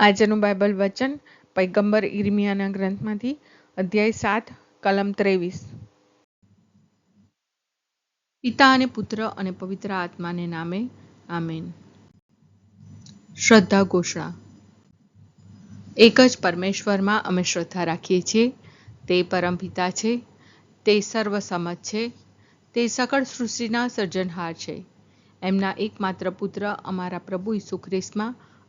આજનું બાઇબલ વચન પૈગંબર ઇર્મિયાના ગ્રંથમાંથી, અધ્યાય સાત, કલમ ત્રેવીસ. પિતા અને પુત્ર અને પવિત્ર આત્માને નામે, આમેન. શ્રદ્ધા ઘોષણા. એક જ પરમેશ્વરમાં અમે શ્રદ્ધા રાખીએ છીએ. તે પરમપિતા છે. તે સર્વસમજ છે. તે સકળ સૃષ્ટિના સર્જનહાર છે. એમના એકમાત્ર પુત્ર અમારા પ્રભુ ઈસુ ખ્રિસ્તમાં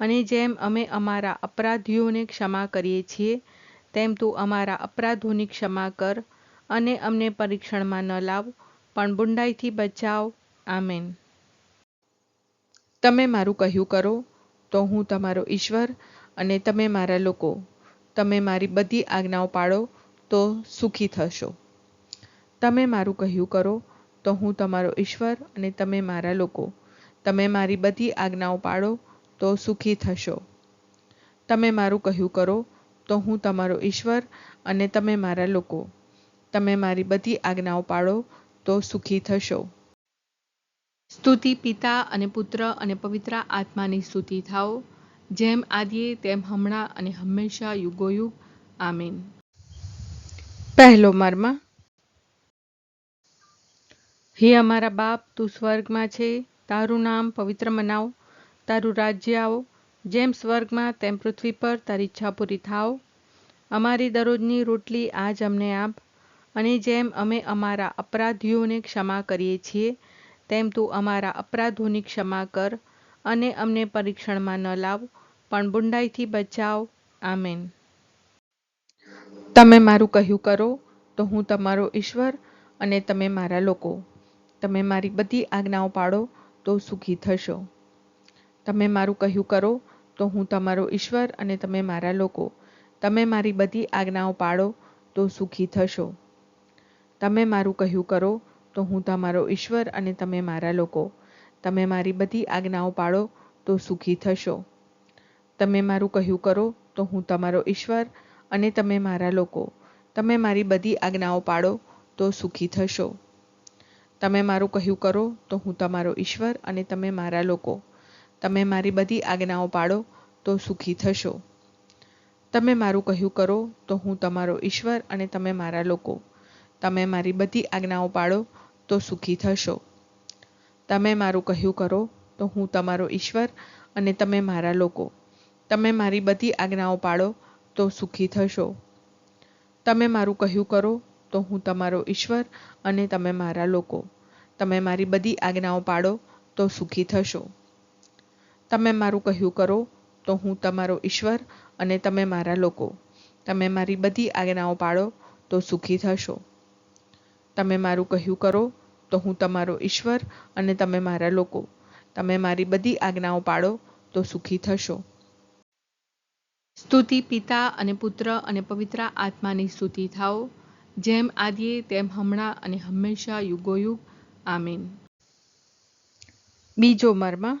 અને જેમ અમે અમારા અપરાધીઓને ક્ષમા કરીએ છીએ, તેમ તું અમારા અપરાધોની ક્ષમા કર અને અમને પરીક્ષણમાં ન લાવ, પણ બુંડાઈથી બચાવ. આમેન. તમે મારું કહ્યું કરો, તો હું તમારો ઈશ્વર અને તમે મારા લોકો. તમે મારી બધી આજ્ઞાઓ પાળો, તો સુખી થશો. તમે મારું કહ્યું કરો, તો હું તમારો ઈશ્વર અને તમે મારા લોકો. તમે મારી બધી આજ્ઞાઓ પાળો તો સુખી થશો. તમે મારું કહ્યું કરો, તો હું તમારો ઈશ્વર અને તમે મારા લોકો. તમે મારી બધી આજ્ઞાઓ પાળો, તો સુખી થશો. સ્તુતિ પિતા અને પુત્ર અને પવિત્ર આત્માની સ્તુતિ થાઓ. જેમ આદિએ, તેમ હમણાં અને હંમેશા યુગોયુગ. આમીન. પહેલો મર્મ. હે અમારા બાપ, તું સ્વર્ગમાં છે. તારું નામ પવિત્ર મનાવ. તારું રાજ્ય આવો. જેમ સ્વર્ગમાં તેમ પૃથ્વી પર તારી ઈચ્છા પૂરી થાવ અમારી દરરોજની રોટલી આજ અમને આપ. અને જેમ અમે અમારા અપરાધીઓને ક્ષમા કરીએ છીએ, તેમ તું અમારા અપરાધોની ક્ષમા કર અને અમને પરીક્ષણમાં ન લાવ, પણ બુંડાઈથી બચાવ. આમેન. તમે મારું કહ્યું કરો, તો હું તમારો ઈશ્વર અને તમે મારા લોકો. તમે મારી બધી આજ્ઞાઓ પાડો તો સુખી થશો. તમે મારું કહ્યું કરો, તો હું તમારો ઈશ્વર અને તમે મારા લોકો. તમે મારી બધી આજ્ઞાઓ પાળો, તો સુખી થશો. તમે મારું કહ્યું કરો, તો હું તમારો ઈશ્વર અને તમે મારા લોકો. તમે મારી બધી આજ્ઞાઓ પાળો, તો સુખી થશો. તમે મારું કહ્યું કરો, તો હું તમારો ઈશ્વર અને તમે મારા લોકો. તમે મારી બધી આજ્ઞાઓ પાળો, તો સુખી થશો. તમે મારું કહ્યું કરો, તો હું તમારો ઈશ્વર અને તમે મારા લોકો. તમે મારી બધી આજ્ઞાઓ પાડો તો સુખી થશો. તમે મારું કહ્યું કરો, તો હું તમારો ઈશ્વર અને તમે મારા લોકો. તમે મારી બધી આજ્ઞાઓ પાળો, તો સુખી થશો. તમે મારું કહ્યું કરો, તો હું તમારો ઈશ્વર અને તમે મારા લોકો. તમે મારી બધી આજ્ઞાઓ પાળો, તો સુખી થશો. તમે મારું કહ્યું કરો, તો હું તમારો ઈશ્વર અને તમે મારા લોકો. તમે મારી બધી આજ્ઞાઓ પાળો, તો સુખી થશો. તમે મારું કહ્યું કરો, તો હું તમારો ઈશ્વર અને તમે મારા લોકો. તમે મારી બધી આજ્ઞાઓ પાળો, તો સુખી થશો. તમે મારું કહ્યું કરો, તો હું તમારો ઈશ્વર અને તમે મારા લોકો. તમે મારી બધી આજ્ઞાઓ પાળો, તો સુખી થશો. સ્તુતિ પિતા અને પુત્ર અને પવિત્ર આત્માની સ્તુતિ થાઓ. જેમ આદિએ, તેમ હમણાં અને હંમેશા યુગોયુગ. આમીન. બીજો મર્મ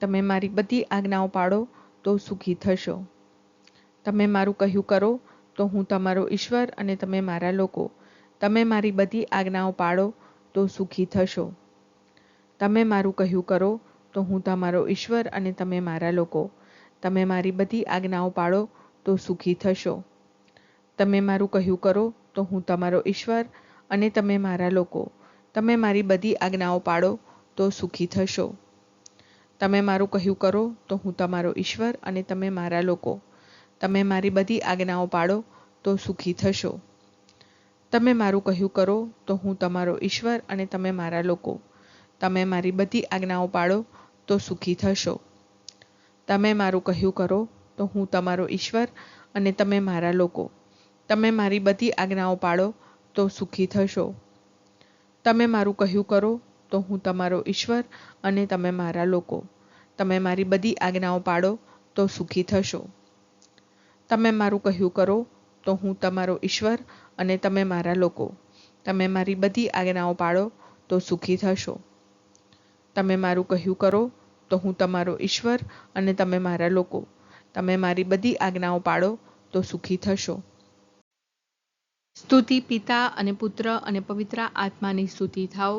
તમે મારી બધી આજ્ઞાઓ પાળો તો સુખી થશો. તમે મારું કહ્યું કરો તો હું તમારો ઈશ્વર અને તમે મારા લોકો. તમે મારી બધી આજ્ઞાઓ પાળો તો સુખી થશો. તમે મારું કહ્યું કરો તો હું તમારો ઈશ્વર અને તમે મારા લોકો. તમે મારી બધી આજ્ઞાઓ પાળો તો સુખી થશો. તમે મારું કહ્યું કરો તો હું તમારો ઈશ્વર અને તમે મારા લોકો. તમે મારી બધી આજ્ઞાઓ પાળો તો સુખી થશો. તમે મારું કહ્યું કરો તો હું તમારો ઈશ્વર અને તમે મારા લોકો. તમે મારી બધી આજ્ઞાઓ પાડો તો સુખી થશો. તમે મારું કહ્યું કરો તો હું તમારો ઈશ્વર અને તમે મારા લોકો. તમે મારી બધી આજ્ઞાઓ પાડો તો સુખી થશો. તમે મારું કહ્યું કરો તો હું તમારો ઈશ્વર અને તમે મારા લોકો. તમે મારી બધી આજ્ઞાઓ પાડો તો સુખી થશો. તમે મારું કહ્યું કરો તો હું તમારો ઈશ્વર અને તમે મારા લોકો. તમે મારી બધી આજ્ઞાઓ પાડો તો સુખી થશો. તમે મારું કહ્યું કરો તો હું તમારો ઈશ્વર અને તમે મારા લોકો. તમે મારી બધી આજ્ઞાઓ પાડો તો સુખી થશો. તમે મારું કહ્યું કરો તો હું તમારો ઈશ્વર અને તમે મારા લોકો. તમે મારી બધી આજ્ઞાઓ પાડો તો સુખી થશો. સ્તુતિ પિતા અને પુત્ર અને પવિત્ર આત્માની સ્તુતિ થાઓ.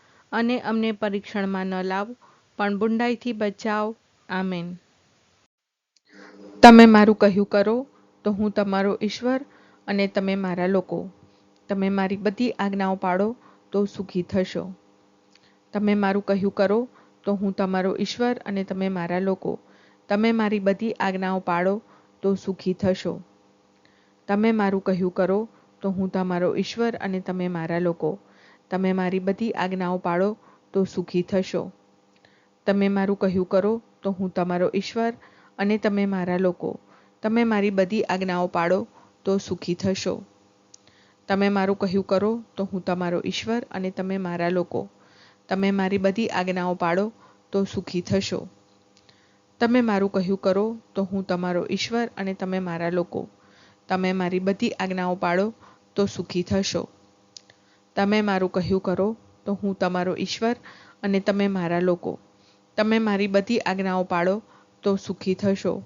અને અમને પરીક્ષણમાં ન લાવ, પણ બુંડાઈથી બચાવ. આમેન. તમે મારું કહ્યું કરો, તો હું તમારો ઈશ્વર અને તમે મારા લોકો. તમે મારી બધી આજ્ઞાઓ પાડો તો સુખી થશો. તમે મારું કહ્યું કરો, તો હું તમારો ઈશ્વર અને તમે મારા લોકો. તમે મારી બધી આજ્ઞાઓ પાડો તો સુખી થશો. તમે મારું કહ્યું કરો, તો હું તમારો ઈશ્વર અને તમે મારા લોકો. તમે મારી બધી આજ્ઞાઓ પાળો તો સુખી થશો. તમે મારું કહ્યું કરો તો હું તમારો ઈશ્વર અને તમે મારા લોકો. તમે મારી બધી આજ્ઞાઓ પાળો તો સુખી થશો. તમે મારું કહ્યું કરો તો હું તમારો ઈશ્વર અને તમે મારા લોકો. તમે મારી બધી આજ્ઞાઓ પાળો તો સુખી થશો. તમે મારું કહ્યું કરો તો હું તમારો ઈશ્વર અને તમે મારા લોકો. તમે મારી બધી આજ્ઞાઓ પાળો તો સુખી થશો. તમે મારું કહ્યું કરો, તો હું તમારો ઈશ્વર અને તમે મારા લોકો. તમે મારી બધી આજ્ઞાઓ પાળો, તો સુખી થશો.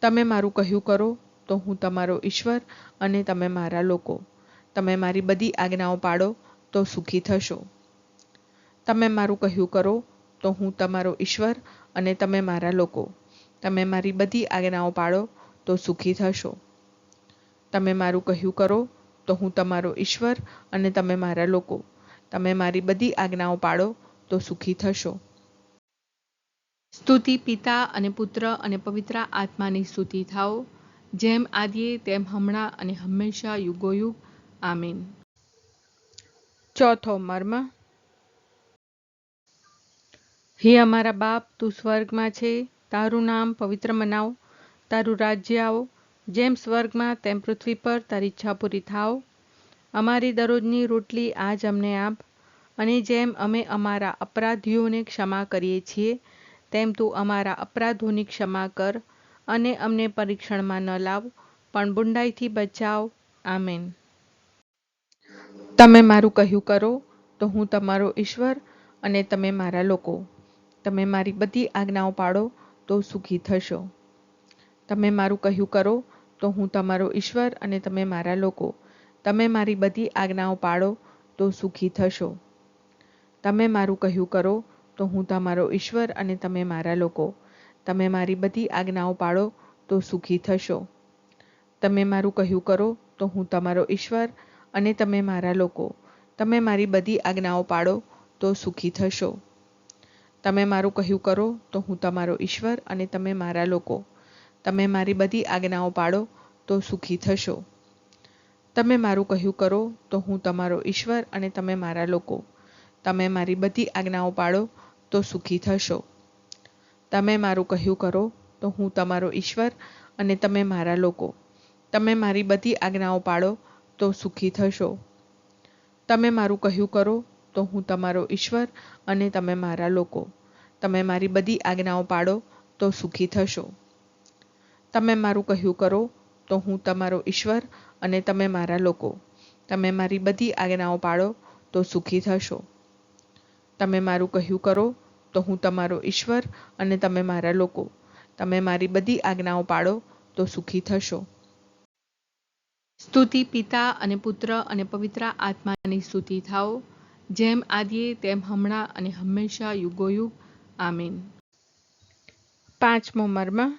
તમે મારું કહ્યું કરો, તો હું તમારો ઈશ્વર અને તમે મારા લોકો. તમે મારી બધી આજ્ઞાઓ પાળો, તો સુખી થશો. તમે મારું કહ્યું કરો, તો હું તમારો ઈશ્વર અને તમે મારા લોકો. તમે મારી બધી આજ્ઞાઓ પાળો, તો સુખી થશો. તમે મારું કહ્યું કરો તો હું તમારો ઈશ્વર અને તમે મારા લોકો. તમે મારી બધી આજ્ઞાઓ પાળો તો સુખી થશો. સ્તુતિ પિતા અને પુત્ર અને પવિત્ર આત્માની સ્તુતિ થાઓ. જેમ આદિએ, તેમ હમણાં અને હંમેશા યુગોયુગ. આમીન. ચોથો મર્મ. હે અમારા બાપ, તું સ્વર્ગમાં છે. તારું નામ પવિત્ર મનાવ. તારું રાજ્ય આવો. જેમ સ્વર્ગમાં તેમ પૃથ્વી પર તારી ઈચ્છા પૂરી થાવ અમારી દરરોજની રોટલી આજ અમને આપ. અને જેમ અમે અમારા અપરાધીઓને ક્ષમા કરીએ છીએ, તેમ તું અમારા અપરાધોની ક્ષમા કર અને અમને પરીક્ષણમાં ન લાવ, પણ બુંડાઈથી બચાવ. આમેન. તમે મારું કહ્યું કરો, તો હું તમારો ઈશ્વર અને તમે મારા લોકો. તમે મારી બધી આજ્ઞાઓ પાડો તો સુખી થશો. તમે મારું કહ્યું કરો તો હું તમારો ઈશ્વર અને તમે મારા લોકો. તમે મારી બધી આજ્ઞાઓ પાળો તો સુખી થશો. તમે મારું કહ્યું કરો તો હું તમારો ઈશ્વર અને તમે મારા લોકો. તમે મારી બધી આજ્ઞાઓ પાળો તો સુખી થશો. તમે મારું કહ્યું કરો તો હું તમારો ઈશ્વર અને તમે મારા લોકો. તમે મારી બધી આજ્ઞાઓ પાળો તો સુખી થશો. તમે મારું કહ્યું કરો તો હું તમારો ઈશ્વર અને તમે મારા લોકો. તમે મારી બધી આજ્ઞાઓ પાળો, તો સુખી થશો. તમે મારું કહ્યું કરો, તો હું તમારો ઈશ્વર અને તમે મારા લોકો. તમે મારી બધી આજ્ઞાઓ પાળો, તો સુખી થશો. તમે મારું કહ્યું કરો, તો હું તમારો ઈશ્વર અને તમે મારા લોકો. તમે મારી બધી આજ્ઞાઓ પાળો, તો સુખી થશો. તમે મારું કહ્યું કરો, તો હું તમારો ઈશ્વર અને તમે મારા લોકો. તમે મારી બધી આજ્ઞાઓ પાળો, તો સુખી થશો. તમે મારું કહ્યું કરો, તો હું તમારો ઈશ્વર અને તમે મારા લોકો. તમે મારી બધી આજ્ઞાઓ પાળો, તો સુખી થશો. તમે મારું કહ્યું કરો, તો હું તમારો ઈશ્વર અને તમે મારા લોકો. તમે મારી બધી આજ્ઞાઓ પાળો, તો સુખી થશો. સ્તુતિ પિતા અને પુત્ર અને પવિત્ર આત્માની સ્તુતિ થાઓ. જેમ આદિએ, તેમ હમણાં અને હંમેશા યુગોયુગ. આમીન. પાંચમો મર્મ.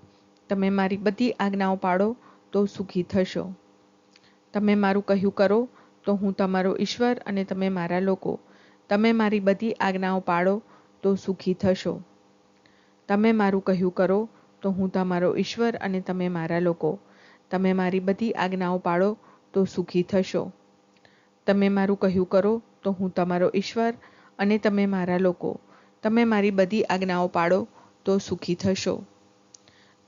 તમે મારી બધી આજ્ઞાઓ પાળો તો સુખી થશો. તમે મારું કહ્યું કરો તો હું તમારો ઈશ્વર અને તમે મારા લોકો. તમે મારી બધી આજ્ઞાઓ પાળો તો સુખી થશો. તમે મારું કહ્યું કરો તો હું તમારો ઈશ્વર અને તમે મારા લોકો. તમે મારી બધી આજ્ઞાઓ પાળો તો સુખી થશો. તમે મારું કહ્યું કરો તો હું તમારો ઈશ્વર અને તમે મારા લોકો. તમે મારી બધી આજ્ઞાઓ પાળો તો સુખી થશો.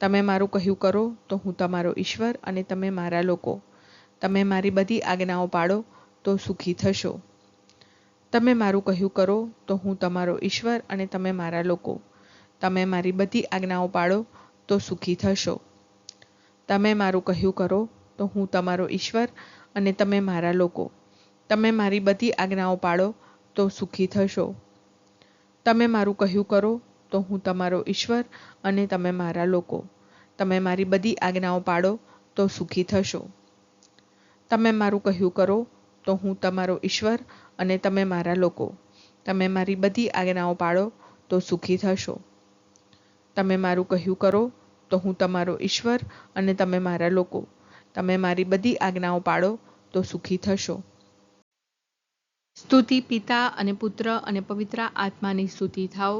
તમે મારું કહ્યું કરો, તો હું તમારો ઈશ્વર અને તમે મારા લોકો. તમે મારી બધી આજ્ઞાઓ પાળો, તો સુખી થશો. તમે મારું કહ્યું કરો, તો હું તમારો ઈશ્વર અને તમે મારા લોકો. તમે મારી બધી આજ્ઞાઓ પાળો, તો સુખી થશો. તમે મારું કહ્યું કરો, તો હું તમારો ઈશ્વર અને તમે મારા લોકો. તમે મારી બધી આજ્ઞાઓ પાળો, તો સુખી થશો. તમે મારું કહ્યું કરો તો હું તમારો ઈશ્વર અને તમે મારા લોકો. તમે મારી બધી આજ્ઞાઓ પાડો તો સુખી થશો. તમે મારું કહ્યું કરો તો હું તમારો ઈશ્વર અને તમે મારા લોકો. તમે મારી બધી આજ્ઞાઓ પાડો તો સુખી થશો. તમે મારું કહ્યું કરો તો હું તમારો ઈશ્વર અને તમે મારા લોકો. તમે મારી બધી આજ્ઞાઓ પાડો તો સુખી થશો. સ્તુતિ પિતા અને પુત્ર અને પવિત્ર આત્માની સ્તુતિ થાઓ.